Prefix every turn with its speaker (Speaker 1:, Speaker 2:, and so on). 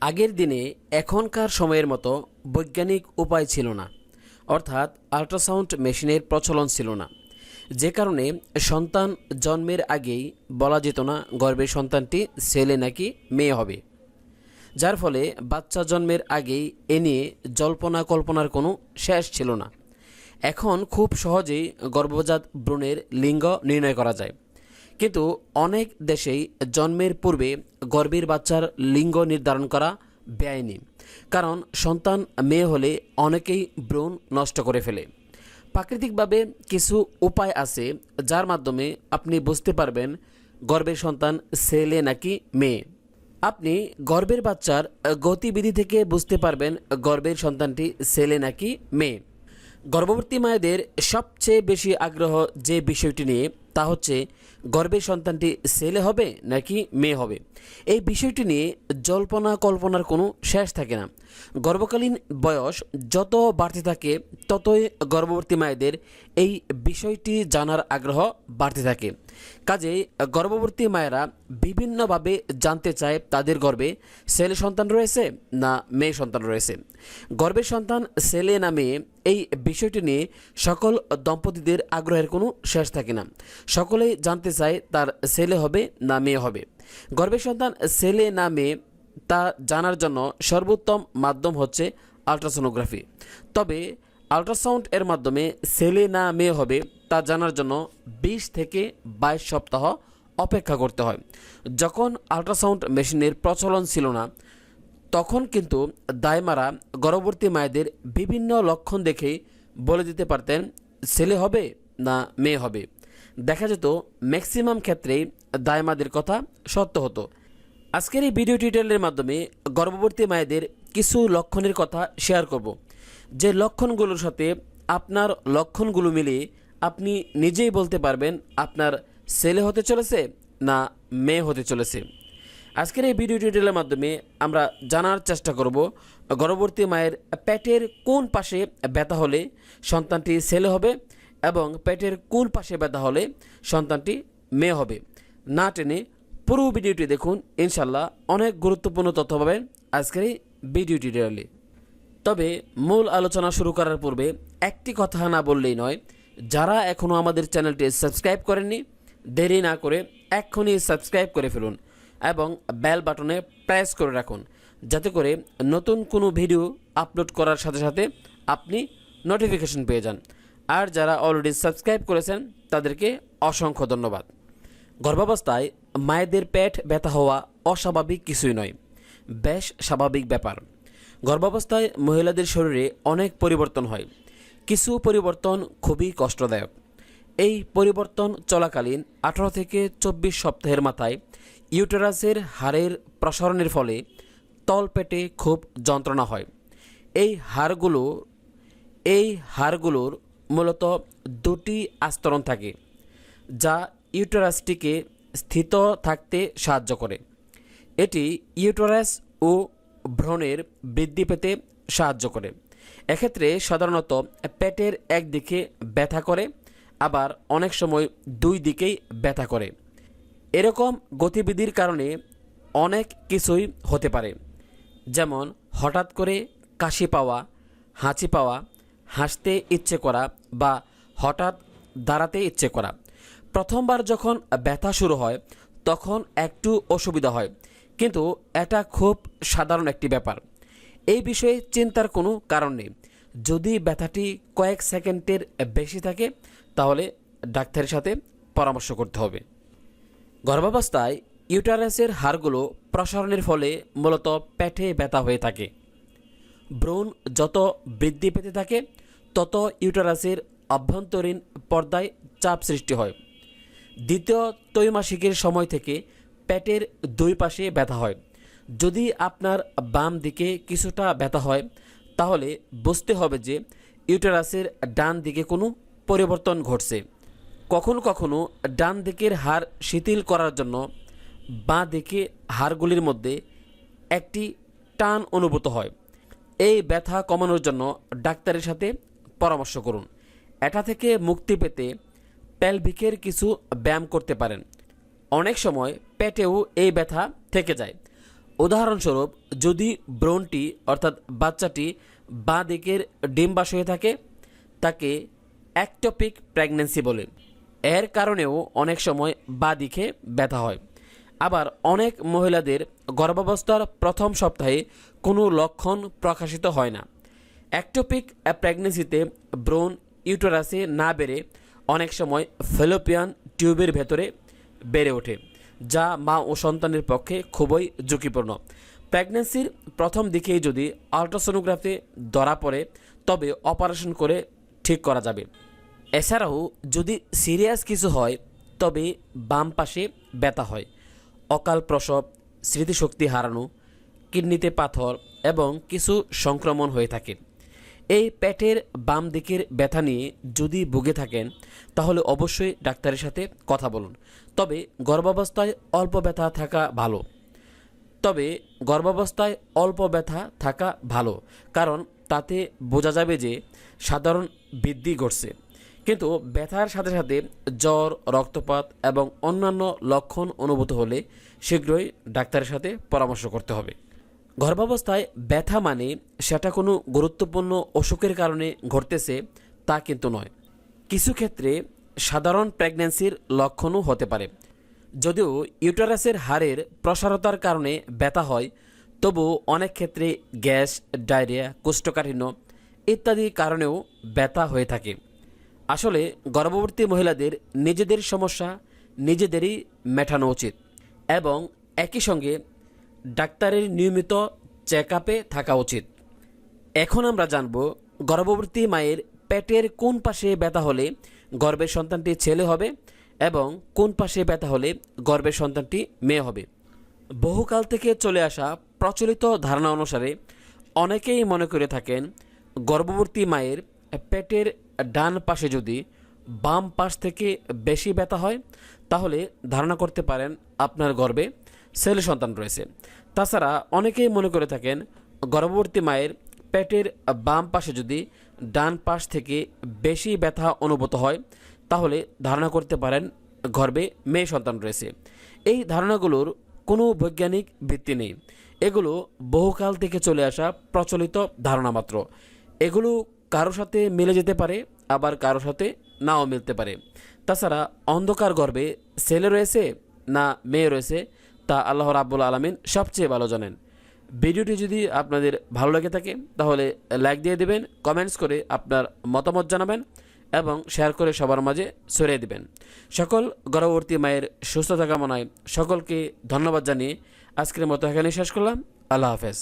Speaker 1: আগের দিনে এখনকার সময়ের মতো বৈজ্ঞানিক উপায় ছিল না, অর্থাৎ আল্ট্রাসাউন্ড মেশিনের প্রচলন ছিল না। যে কারণে সন্তান জন্মের আগেই বলা যেত না গর্ভের সন্তানটি ছেলে নাকি মেয়ে হবে। যার ফলে বাচ্চা জন্মের আগেই এ নিয়ে জল্পনা কল্পনার কোনো শেষ ছিল না। এখন খুব সহজেই গর্ভজাত ভ্রূণের লিঙ্গ নির্ণয় করা যায়। কিন্তু অনেক দেশেই জন্মের পূর্বে গর্ভের বাচ্চার লিঙ্গ নির্ধারণ করা বেআইনি। কারণ সন্তান মেয়ে হলে অনেকেই ভ্রূণ নষ্ট করে ফেলে। প্রাকৃতিকভাবে কিছু উপায় আছে যার মাধ্যমে আপনি বুঝতে পারবেন গর্ভের সন্তান ছেলে নাকি মেয়ে। আপনি গর্ভের বাচ্চার গতিবিধি থেকে বুঝতে পারবেন গর্ভের সন্তানটি ছেলে নাকি মেয়ে। গর্ভবতী মায়েদের সবচেয়ে বেশি আগ্রহ যে বিষয়টি নিয়ে তা হচ্ছে, গর্ভের সন্তানটি ছেলে হবে নাকি মেয়ে হবে? এই বিষয়টি নিয়ে জল্পনা কল্পনার কোনো শেষ থাকে না। গর্ভকালীন বয়স যত বাড়তে থাকে, ততই গর্ভবতী মায়েদের এই বিষয়টি জানার আগ্রহ বাড়তে থাকে। কাজেই গর্ভবতী মায়েরা বিভিন্নভাবে জানতে চায় তাদের গর্ভে ছেলে সন্তান রয়েছে না মেয়ে সন্তান রয়েছে। গর্ভের সন্তান ছেলে না মেয়ে, এই বিষয়টি নিয়ে সকল দম্পতিদের আগ্রহের কোনো শেষ থাকে না। সকলেই জানতে চায় তার ছেলে হবে না মেয়ে হবে। গর্ভের সন্তান ছেলে না মেয়ে, তা জানার জন্য সর্বোত্তম মাধ্যম হচ্ছে আলট্রাসোনোগ্রাফি। তবে আলট্রাসাউন্ড এর মাধ্যমে ছেলে না মেয়ে হবে, তা জানার জন্য বিশ থেকে বাইশ সপ্তাহ অপেক্ষা করতে হয়। যখন আলট্রাসাউন্ড মেশিনের প্রচলন ছিল না, তখন কিন্তু দায়মারা গর্ভবতী মায়েদের বিভিন্ন লক্ষণ দেখেই বলে দিতে পারতেন, ছেলে হবে না মেয়ে হবে। দেখা যেত ম্যাক্সিমাম ক্ষেত্রেই দায়মাদের কথা সত্য হতো। আজকের এই ভিডিও টিউটোরিয়ালের মাধ্যমে গর্ভবতী মায়েদের কিছু লক্ষণের কথা শেয়ার করব। যে লক্ষণগুলোর সাথে আপনার লক্ষণগুলো মিলিয়ে আপনি নিজেই বলতে পারবেন আপনার ছেলে হতে চলেছে না মেয়ে হতে চলেছে। আজকের এই ভিডিও টিউটোরিয়ালের মাধ্যমে আমরা জানার চেষ্টা করব গর্ভবতী মায়ের পেটের কোন পাশে ব্যথা হলে সন্তানটি ছেলে হবে এবং পেটের কোন পাশে ব্যথা হলে সন্তানটি মেয়ে হবে। না টেনে পুরো ভিডিওটি দেখুন। ইনশাল্লাহ অনেক গুরুত্বপূর্ণ তথ্য পাবেন আজকের এই ভিডিও টিউটোরিয়ালে। তবে মূল আলোচনা শুরু করার পূর্বে একটি কথা না বললেই নয়, যারা এখনও আমাদের চ্যানেলটি সাবস্ক্রাইব করেননি, দেরি না করে এক্ষুনি সাবস্ক্রাইব করে ফেলুন এবং বেল বাটনে প্রেস করে রাখুন, যাতে করে নতুন কোনো ভিডিও আপলোড করার সাথে সাথে আপনি নোটিফিকেশন পেয়ে যান। আর যারা অলরেডি সাবস্ক্রাইব করেছেন, তাদেরকে অসংখ্য ধন্যবাদ। গর্ভাবস্থায় মায়েদের পেট ব্যথা হওয়া অস্বাভাবিক কিছুই নয়, বেশ স্বাভাবিক ব্যাপার। গর্ভাবস্থায় মহিলাদের শরীরে অনেক পরিবর্তন হয়, কিছু পরিবর্তন খুবই কষ্টদায়ক। এই পরিবর্তন চলাকালীন আঠারো থেকে চব্বিশ সপ্তাহের মাথায় ইউটেরাসের হাড়ের প্রসারণের ফলে তলপেটে খুব যন্ত্রণা হয়। এই হাড়গুলো এই হাড়গুলোর মূলত দুটি আস্তরণ থাকে, যা ইউটোরাসটিকে স্থিত থাকতে সাহায্য করে। এটি ইউটোরাস ও ভ্রণের বৃদ্ধি পেতে সাহায্য করে। এক্ষেত্রে সাধারণত পেটের একদিকে ব্যথা করে, আবার অনেক সময় দুই দিকেই ব্যথা করে। এরকম গতিবিধির কারণে অনেক কিছুই হতে পারে, যেমন হঠাৎ করে কাশি পাওয়া, হাঁচি পাওয়া হাসতে ইচ্ছে করা বা হঠাৎ দাঁড়াতে ইচ্ছে করা। প্রথমবার যখন ব্যথা শুরু হয়, তখন একটু অসুবিধা হয়। কিন্তু এটা খুব সাধারণ একটি ব্যাপার। এই বিষয়ে চিন্তার কোনো কারণ নেই। যদি ব্যথাটি কয়েক সেকেন্ডের বেশি থাকে, তাহলে ডাক্তারের সাথে পরামর্শ করতে হবে। গর্ভাবস্থায় ইউটারাসের হাড়গুলো প্রসারণের ফলে মূলত পেটে ব্যথা হয়ে থাকে। ভ্রূণ যত বৃদ্ধি পেতে থাকে, তত ইউটারাসের অভ্যন্তরীণ পর্দায় চাপ সৃষ্টি হয়। দ্বিতীয় ত্রৈমাসিকের সময় থেকে পেটের দুই পাশে ব্যথা হয়। যদি আপনার বাম দিকে কিছুটা ব্যথা হয়, তাহলে বুঝতে হবে যে ইউটেরাসের ডান দিকে কোনো পরিবর্তন ঘটছে। কখনো কখনো ডান দিকের হাড় শিথিল করার জন্য বাঁ দিকে হাড়গুলির মধ্যে একটি টান অনুভূত হয়। এই ব্যথা কমানোর জন্য ডাক্তারের সাথে পরামর্শ করুন। এটা থেকে মুক্তি পেতে প্যালভিকের কিছু ব্যায়াম করতে পারেন। অনেক সময় পেটেও এই ব্যথা থেকে যায়। উদাহরণস্বরূপ, যদি ব্রণটি অর্থাৎ বাচ্চাটি বাঁ দিকের ডিম্বাস হয়ে থাকে, তাকে অ্যাক্টোপিক প্রেগন্যান্সি বলে। এর কারণেও অনেক সময় বাঁ দিকে ব্যথা হয়। আবার অনেক মহিলাদের গর্ভাবস্থার প্রথম সপ্তাহে কোনো লক্ষণ প্রকাশিত হয় না। অ্যাক্টোপিক প্রেগনেন্সিতে ব্রণ ইউটোরাসে না বেড়ে অনেক সময় ফেলোপিয়ান টিউবের ভেতরে বেড়ে ওঠে, যা মা ও সন্তানের পক্ষে খুবই ঝুঁকিপূর্ণ। প্রেগনেন্সির প্রথম দিকেই যদি আলট্রাসোনোগ্রাফি ধরা পড়ে, তবে অপারেশন করে ঠিক করা যাবে। এছাড়াও যদি সিরিয়াস কিছু হয়, তবে বাম পাশে ব্যথা হয়। অকাল প্রসব, স্মৃতিশক্তি হারানো কিডনিতে পাথর এবং কিছু সংক্রমণ হয়ে থাকে। এই পেটের বাম দিকের ব্যথা নিয়ে যদি ভুগে থাকেন, তাহলে অবশ্যই ডাক্তারের সাথে কথা বলুন। তবে গর্ভাবস্থায় অল্প ব্যথা থাকা ভালো। তবে গর্ভাবস্থায় অল্প ব্যথা থাকা ভালো, কারণ তাতে বোঝা যাবে যে সাধারণ বৃদ্ধি ঘটছে। কিন্তু ব্যথার সাথে সাথে জ্বর, রক্তপাত এবং অন্যান্য লক্ষণ অনুভূত হলে শীঘ্রই ডাক্তারের সাথে পরামর্শ করতে হবে। গর্ভাবস্থায় ব্যথা মানে সেটা কোনো গুরুত্বপূর্ণ অসুখের কারণে ঘটতেছে তা কিন্তু নয়। কিছু ক্ষেত্রে সাধারণ প্রেগন্যান্সির লক্ষণও হতে পারে। যদিও ইউটারাসের হাড়ের প্রসারতার কারণে ব্যথা হয়, তবু অনেক ক্ষেত্রে গ্যাস, ডায়রিয়া, কোষ্ঠকাঠিন্য ইত্যাদি কারণেও ব্যথা হয়ে থাকে। আসলে গর্ভবতী মহিলাদের নিজেদের সমস্যা নিজেদেরই মেটানো উচিত এবং একই সঙ্গে ডাক্তারের নিয়মিত চেক থাকা উচিত। এখন আমরা জানব, গর্ভবতী মায়ের পেটের কোন পাশে ব্যথা হলে গর্ভের সন্তানটি ছেলে হবে এবং কোন পাশে ব্যথা হলে গর্ভের সন্তানটি মেয়ে হবে। বহুকাল থেকে চলে আসা প্রচলিত ধারণা অনুসারে অনেকেই মনে করে থাকেন, গর্ভবতী মায়ের পেটের ডান পাশে যদি বাম পাশ থেকে বেশি ব্যথা হয়, তাহলে ধারণা করতে পারেন আপনার গর্ভে ছেলে সন্তান রয়েছে। তাছাড়া অনেকেই মনে করে থাকেন, গর্ভবতী মায়ের পেটের বাম পাশে যদি ডান পাশ থেকে বেশি ব্যথা অনুভূত হয়, তাহলে ধারণা করতে পারেন গর্ভে মেয়ে সন্তান রয়েছে। এই ধারণাগুলোর কোনো বৈজ্ঞানিক ভিত্তি নেই। এগুলো বহুকাল থেকে চলে আসা প্রচলিত ধারণা মাত্র। এগুলো কারও সাথে মিলে যেতে পারে, আবার কারও সাথে নাও মিলতে পারে। তাছাড়া অন্ধকার গর্ভে ছেলে রয়েছে না মেয়ে রয়েছে তা আল্লাহ রাব্বুল আলমিন সবচেয়ে ভালো জানেন। ভিডিওটি যদি আপনাদের ভালো লেগে থাকে, তাহলে লাইক দিয়ে দেবেন, কমেন্টস করে আপনার মতামত জানাবেন এবং শেয়ার করে সবার মাঝে ছড়িয়ে দেবেন। সকল গর্ভবর্তী মায়ের সুস্থতা কামনায় সকলকে ধন্যবাদ জানিয়ে আজকের মতো এখানে শেষ করলাম। আল্লাহ হাফেজ।